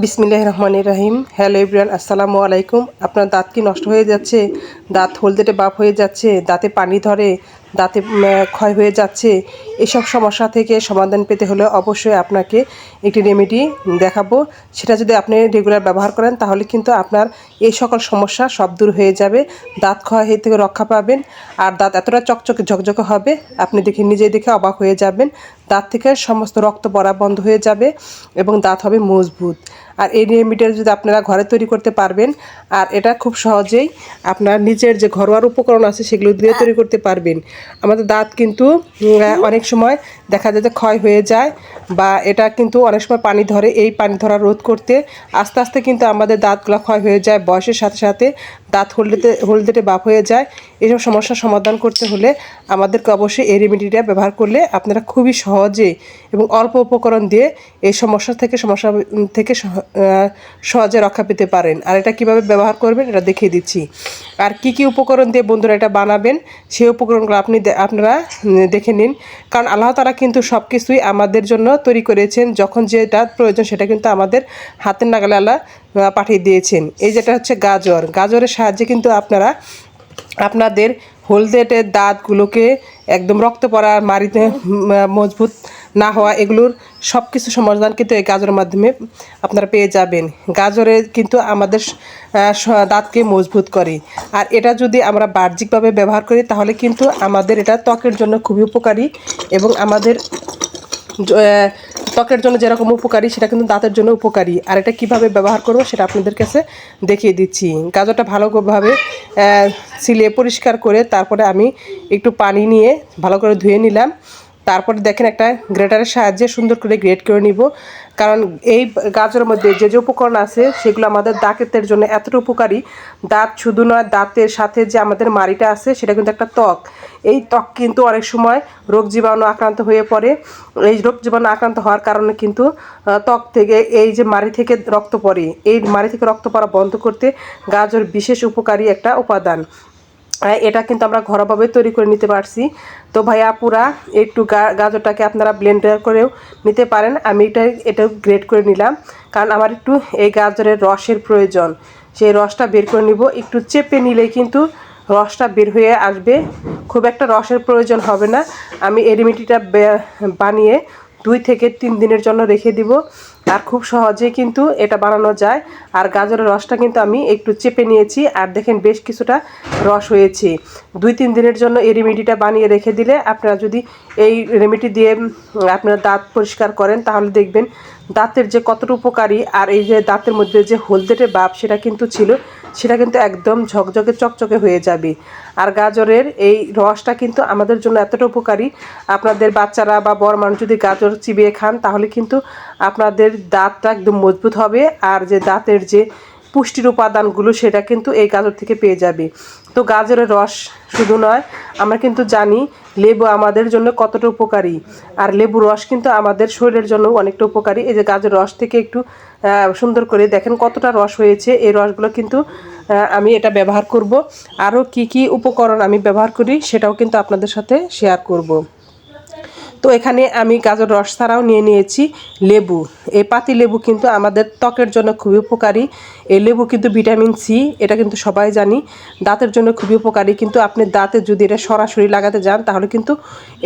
বিসমিল্লাহ রহমান রাহিম। হ্যালো ইব্রান আসসালামু আলাইকুম। আপনার দাঁত কি নষ্ট হয়ে যাচ্ছে? দাঁত হলদেটে বাপ হয়ে যাচ্ছে, দাঁতে পানি ধরে দাঁতে ক্ষয় হয়ে যাচ্ছে, এসব সমস্যা থেকে সমাধান পেতে হলে অবশ্যই আপনাকে একটি রেমেডি দেখাবো। সেটা যদি আপনি রেগুলার ব্যবহার করেন, তাহলে কিন্তু আপনার এই সকল সমস্যা সব দূর হয়ে যাবে। দাঁত ক্ষয় হয়ে থেকে রক্ষা পাবেন। আর দাঁত এতটা চকচকে ঝকঝকে হবে, আপনি দেখে নিজে দেখে অবাক হয়ে যাবেন। দাঁত থেকে সমস্ত রক্ত পড়া বন্ধ হয়ে যাবে এবং দাঁত হবে মজবুত। আর এই রেমিডিটা যদি আপনারা ঘরে তৈরি করতে পারবেন আর এটা খুব সহজেই আপনার নিজের যে ঘরোয়ার উপকরণ আছে সেগুলো দিয়ে তৈরি করতে পারবেন। আমাদের দাঁত কিন্তু অনেক সময় দেখা যায় যে ক্ষয় হয়ে যায় বা এটা কিন্তু অনেক সময় পানি ধরে, এই পানি ধরা রোধ করতে আস্তে আস্তে কিন্তু আমাদের দাঁতগুলো ক্ষয় হয়ে যায়, বয়সের সাথে সাথে দাঁত হলদেতে, হলদেটে বাপ হয়ে যায়। এসব সমস্যার সমাধান করতে হলে আমাদেরকে অবশ্যই এই রেমেডিটা ব্যবহার করলে আপনারা খুবই সহজে এবং অল্প উপকরণ দিয়ে এই সমস্যা থেকে সমস্যা থেকে সহ- সহজে রক্ষা পেতে পারেন। আর এটা কীভাবে ব্যবহার করবেন এটা দেখিয়ে দিচ্ছি। আর কি কি উপকরণ দিয়ে বন্ধুরা এটা বানাবেন, সেই উপকরণগুলো আপনি আপনারা দেখে নিন। কারণ আল্লাহ তালা কিন্তু সব কিছুই আমাদের জন্য তৈরি করেছেন, যখন যেটা প্রয়োজন সেটা কিন্তু আমাদের হাতের নাগালে আল্লাহ পাঠিয়ে দিয়েছেন। এই যেটা হচ্ছে গাজর। গাজরের সাহায্যে কিন্তু আপনারা, আপনাদের হলদেটের দাঁতগুলোকে একদম রক্ত পড়া, মারিতে মজবুত না হওয়া এগুলোর সব কিছু সমাধান কিন্তু এই গাজরের মাধ্যমে আপনারা পেয়ে যাবেন। গাজরে কিন্তু আমাদের দাঁতকে মজবুত করে। আর এটা যদি আমরা বাহ্যিকভাবে ব্যবহার করি, তাহলে কিন্তু আমাদের এটা ত্বকের জন্য খুবই উপকারী এবং আমাদের ত্বকের জন্য যেরকম উপকারী, সেটা কিন্তু দাঁতের জন্য উপকারী। আর এটা কীভাবে ব্যবহার করব সেটা আপনাদের কাছে দেখিয়ে দিচ্ছি। গাজরটা ভালোভাবে সিলিয়ে পরিষ্কার করে তারপরে আমি একটু পানি নিয়ে ভালো করে ধুয়ে নিলাম। তারপরে দেখেন একটা গ্রেটারের সাহায্যে সুন্দর করে গ্রেট করে নিব। কারণ এই গাজরের মধ্যে যে যে উপকরণ আছে, সেগুলো আমাদের দাঁতের জন্য এতটা উপকারী। দাঁত শুধু নয়, দাঁতের সাথে যে আমাদের মাড়িটা আছে, সেটা কিন্তু একটা ত্বক। এই ত্বক কিন্তু অনেক সময় রোগ জীবাণু আক্রান্ত হয়ে পড়ে। এই রোগ জীবাণু আক্রান্ত হওয়ার কারণে কিন্তু ত্বক থেকে এই যে মাড়ি থেকে রক্ত পড়ে। এই মাড়ি থেকে রক্ত পড়া বন্ধ করতে গাজর বিশেষ উপকারী একটা উপাদান। এটা কিন্তু আমরা ঘরোয়াভাবে তৈরি করে নিতে পারছি। তো ভাইয়া পুরা একটু গাজরটাকে আপনারা ব্লেন্ডার করেও নিতে পারেন। আমি এটা এটা গ্রেট করে নিলাম। কারণ আমার একটু এই গাজরের রসের প্রয়োজন। সেই রসটা বের করে নিব। একটু চেপে নিলেই কিন্তু রসটা বের হয়ে আসবে। খুব একটা রসের প্রয়োজন হবে না। আমি এই রেমিডিটা বানিয়ে দুই থেকে তিন দিনের জন্য রেখে দিব। আর খুব সহজেই কিন্তু এটা বানানো যায়। আর গাজরের রসটা কিন্তু আমি একটু চেপে নিয়েছি আর দেখেন বেশ কিছুটা রস হয়েছে। দুই তিন দিনের জন্য এই রেমেডিটা বানিয়ে রেখে দিলে আপনারা যদি এই রেমেডি দিয়ে আপনার দাঁত পরিষ্কার করেন তাহলে দেখবেন দাঁতের যে কতটা উপকারী আর এই যে দাঁতের মধ্যে যে হলদেটে বাপ, সেটা কিন্তু ছিল, সেটা কিন্তু একদম ঝকঝকে, চকচকে হয়ে যাবে। আর গাজরের এই রসটা কিন্তু আমাদের জন্য এতটা উপকারী। আপনাদের বাচ্চারা বা বড় মানুষ যদি গাজর চিবিয়ে খান, তাহলে কিন্তু আপনাদের দাঁতটা একদম মজবুত হবে। আর যে দাঁতের যে পুষ্টির উপাদানগুলো সেটা কিন্তু এই গাজর থেকে পেয়ে যাবে। তো গাজরের রস শুধু নয়, আমরা কিন্তু জানি লেবু আমাদের জন্য কতটা উপকারী। আর লেবু রস কিন্তু আমাদের শরীরের জন্য অনেকটা উপকারী। এই যে গাজর রস থেকে একটু সুন্দর করে দেখেন কতটা রস হয়েছে। এই রসগুলো কিন্তু আমি এটা ব্যবহার করব। আরও কি কি উপকরণ আমি ব্যবহার করি সেটাও কিন্তু আপনাদের সাথে শেয়ার করব। তো এখানে আমি গাজর রস ছাড়াও নিয়ে নিয়েছি লেবু। এই পাতি লেবু কিন্তু আমাদের ত্বকের জন্য খুবই উপকারী। এই লেবু কিন্তু ভিটামিন সি এটা কিন্তু সবাই জানি। দাঁতের জন্য খুবই উপকারী। কিন্তু আপনি দাঁতে যদি এটা সরাসরি লাগাতে যান, তাহলে কিন্তু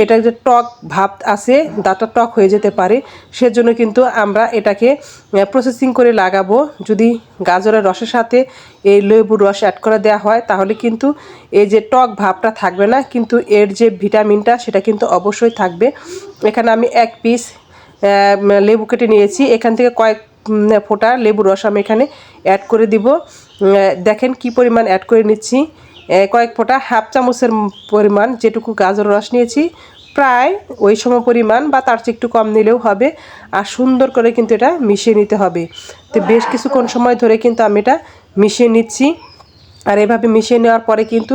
এটা যে টক ভাব আছে, দাঁতটা টক হয়ে যেতে পারে। সেজন্য কিন্তু আমরা এটাকে প্রসেসিং করে লাগাবো। যদি গাজরের রসের সাথে এই লেবুর রস অ্যাড করে দেওয়া হয়, তাহলে কিন্তু এই যে টক ভাবটা থাকবে না, কিন্তু এর যে ভিটামিনটা, সেটা কিন্তু অবশ্যই থাকবে। এখানে আমি এক পিস লেবু কেটে নিয়েছি। এখান থেকে কয়েক ফোঁটা লেবু রস আমি এখানে অ্যাড করে দিব। দেখেন কি পরিমাণ অ্যাড করে নিচ্ছি। কয়েক ফোঁটা হাফ চামচের পরিমাণ যেটুকু গাজর রস নিয়েছি। প্রায় ওই সম পরিমাণ বা তার চেয়ে একটু কম নিলেও হবে। আর সুন্দর করে কিন্তু এটা মিশিয়ে নিতে হবে। তো বেশ কিছুক্ষণ সময় ধরে কিন্তু আমি এটা মিশিয়ে নিচ্ছি। আর এভাবে মিশিয়ে নেওয়ার পরে কিন্তু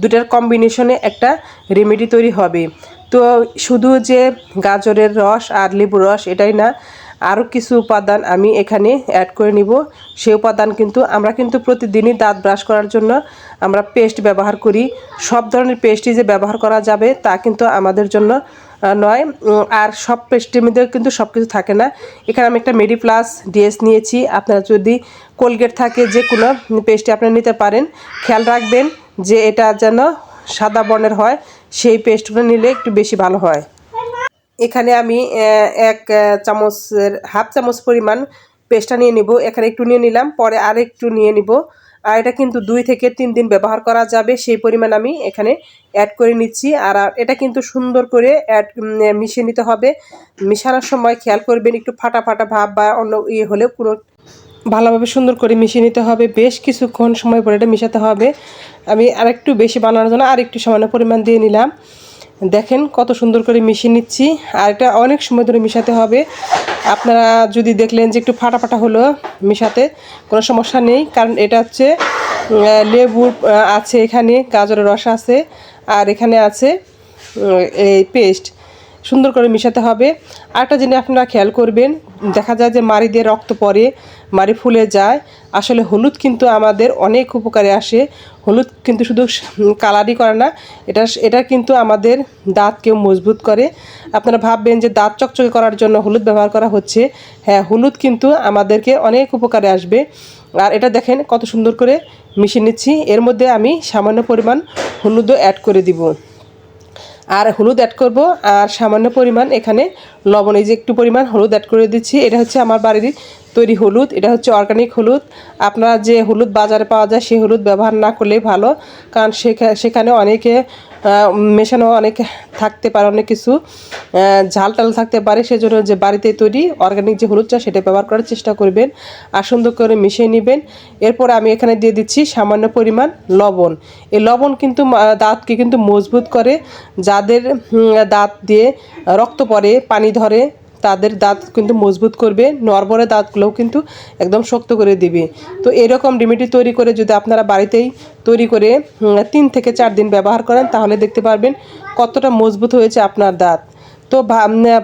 দুটার কম্বিনেশনে একটা রেমেডি তৈরি হবে। তো শুধু যে গাজরের রস আর লেবুর রস এটাই না, আরও কিছু উপাদান আমি এখানে অ্যাড করে নিব। সেই উপাদান কিন্তু আমরা কিন্তু প্রতিদিনই দাঁত ব্রাশ করার জন্য আমরা পেস্ট ব্যবহার করি। সব ধরনের পেস্টই যে ব্যবহার করা যাবে তা কিন্তু আমাদের জন্য নয়। আর সব পেস্টের মধ্যেও কিন্তু সব কিছু থাকে না। এখানে আমি একটা মেডি প্লাস ডিএস নিয়েছি। আপনারা যদি কোলগেট থাকে যে কোনো পেস্টে আপনারা নিতে পারেন। খেয়াল রাখবেন যে এটা যেন সাদা বর্ণের হয়, সেই পেস্টগুলো নিলে একটু বেশি ভালো হয়। এখানে আমি এক চামচের, হাফ চামচ পরিমাণ পেস্টটা নিয়ে নিব। এখানে একটু নিয়ে নিলাম, পরে আর একটু নিয়ে নিব। আর এটা কিন্তু দুই থেকে তিন দিন ব্যবহার করা যাবে, সেই পরিমাণ আমি এখানে অ্যাড করে নিচ্ছি। আর এটা কিন্তু সুন্দর করে অ্যাড মিশিয়ে নিতে হবে। মিশানোর সময় খেয়াল করবেন, একটু ফাটা ফাটা ভাব বা অন্য ইয়ে হলেও কোনো ভালোভাবে সুন্দর করে মিশিয়ে নিতে হবে। বেশ কিছুক্ষণ সময় পরে এটা মিশাতে হবে। আমি আরেকটু বেশি বানানোর জন্য আরেকটু সামান্য পরিমাণ দিয়ে নিলাম। দেখেন কত সুন্দর করে মিশিয়ে নিচ্ছি। আর এটা অনেক সময় ধরে মিশাতে হবে। আপনারা যদি দেখলেন যে একটু ফাটা ফাটা হলো মিশাতে, কোনো সমস্যা নেই। কারণ এটা হচ্ছে লেবুর আছে এখানে, গাজরের রস আছে, আর এখানে আছে এই পেস্ট। সুন্দর করে মিশাতে হবে। আরেকটা জিনিস আপনারা খেয়াল করবেন, দেখা যায় যে মাড়ি দিয়ে রক্ত পড়ে, মাড়ি ফুলে যায়। আসলে হলুদ কিন্তু আমাদের অনেক উপকারে আসে। হলুদ কিন্তু শুধু কালারই করে না, এটা এটা কিন্তু আমাদের দাঁতকেও মজবুত করে। আপনারা ভাববেন যে দাঁত চকচকে করার জন্য হলুদ ব্যবহার করা হচ্ছে। হ্যাঁ হলুদ কিন্তু আমাদেরকে অনেক উপকারে আসবে। আর এটা দেখেন কত সুন্দর করে মিশিয়ে নিচ্ছি। এর মধ্যে আমি সামান্য পরিমাণ হলুদও অ্যাড করে দিব। আর হলুদ অ্যাড করব, আর সামান্য পরিমাণ এখানে লবণ, এই যে একটু পরিমাণ হলুদ অ্যাড করে দিচ্ছি। এটা হচ্ছে আমার বাড়ির তৈরি হলুদ, এটা হচ্ছে অর্গানিক হলুদ। আপনারা যে হলুদ বাজারে পাওয়া যায় সেই হলুদ ব্যবহার না করলেই ভালো, কারণ সেখা- সেখানে অনেকে মেশানো অনেক থাকতে পারে, অনেক কিছু। ঝাল টাল থাকতে পারে, সেজন্য যে বাড়িতে তৈরি অর্গ্যানিক যে হলুদ চা সেটা ব্যবহার করার চেষ্টা করবেন আর সুন্দর করে মিশিয়ে নেবেন। এরপর আমি এখানে দিয়ে দিচ্ছি সামান্য পরিমাণ লবণ। এই লবণ কিন্তু দাঁতকে কিন্তু মজবুত করে, যাদের দাঁত দিয়ে রক্ত পড়ে, পানি ধরে তাদের দাঁত কিন্তু মজবুত করবে, নরবরে দাঁতগুলোও কিন্তু একদম শক্ত করে দিবে। তো এরকম রেমেডি তৈরি করে যদি আপনারা বাড়িতেই তৈরি করে তিন থেকে চার দিন ব্যবহার করেন, তাহলে দেখতে পারবেন কতটা মজবুত হয়েছে আপনার দাঁত। তো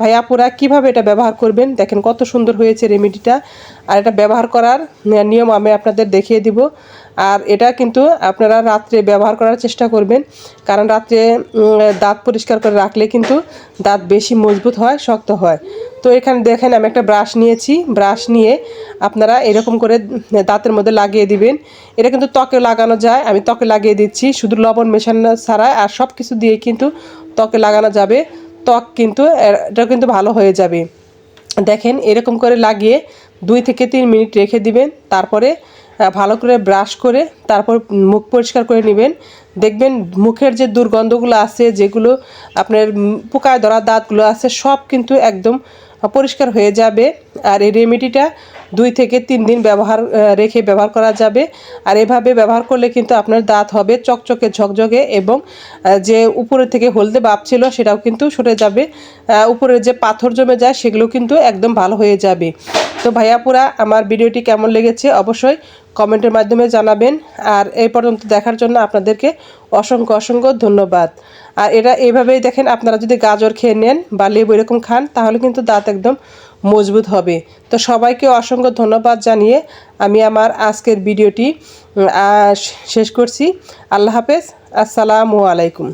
ভাইয়াপুরা কীভাবে এটা ব্যবহার করবেন? দেখেন কত সুন্দর হয়েছে রেমেডিটা। আর এটা ব্যবহার করার নিয়ম আমি আপনাদের দেখিয়ে দিব। আর এটা কিন্তু আপনারা রাত্রে ব্যবহার করার চেষ্টা করবেন। কারণ রাত্রে দাঁত পরিষ্কার করে রাখলে কিন্তু দাঁত বেশি মজবুত হয়, শক্ত হয়। তো এখানে দেখেন, আমি একটা ব্রাশ নিয়েছি। ব্রাশ নিয়ে আপনারা এরকম করে দাঁতের মধ্যে লাগিয়ে দিবেন। এটা কিন্তু ত্বকে লাগানো যায়। আমি ত্বকে লাগিয়ে দিচ্ছি। শুধু লবণ মেশানো ছাড়া আর সব কিছু দিয়ে কিন্তু ত্বকে লাগানো যাবে। ত্বক কিন্তু এটা কিন্তু ভালো হয়ে যাবে। দেখেন, এরকম করে লাগিয়ে দুই থেকে তিন মিনিট রেখে দিবেন। তারপরে ভালো করে ব্রাশ করে তারপর মুখ পরিষ্কার করে নেবেন। দেখবেন, মুখের যে দুর্গন্ধগুলো আছে, যেগুলো আপনার পোকায় ধরা দাঁতগুলো আছে, সব কিন্তু একদম পরিষ্কার হয়ে যাবে। আর এই রেমেডিটা দুই থেকে তিন দিন ব্যবহার রেখে ব্যবহার করা যাবে। আর এভাবে ব্যবহার করলে কিন্তু আপনার দাঁত হবে চকচকে ঝকঝকে এবং যে উপরে থেকে হলদে ভাব ছিল সেটাও কিন্তু সরে যাবে। আহ, উপরে যে পাথর জমে যায় সেগুলো কিন্তু একদম ভালো হয়ে যাবে। তো ভাইয়াপুরা আমার ভিডিওটি কেমন লেগেছে অবশ্যই কমেন্টের মাধ্যমে জানাবেন। আর এই পর্যন্ত দেখার জন্য আপনাদেরকে অসংখ্য অসংখ্য ধন্যবাদ। আর এটা এইভাবেই দেখেন আপনারা যদি গাজর খেয়ে নেন বা লেবু এরকম খান তাহলে কিন্তু দাঁত একদম মজবুত হবে। তো সবাইকে অসংখ্য ধন্যবাদ জানিয়ে আমি আমার আজকের ভিডিওটি শেষ করছি। আল্লাহ হাফেজ। আসসালামু আলাইকুম।